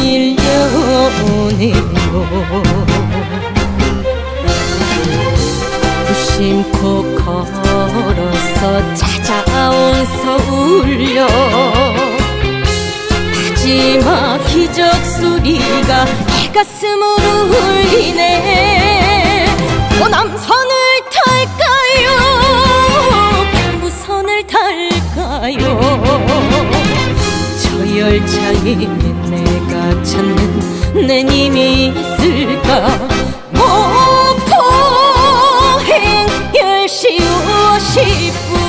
밀려오네요 무심코 걸어서 찾아온 서울역. 마지막 기적 소리가 가슴으로 울리네. 호남선을 탈까요? 경부선을 탈까요 저 열차에 내가 찾는 내 님이 있을까? 목포행 10시 50분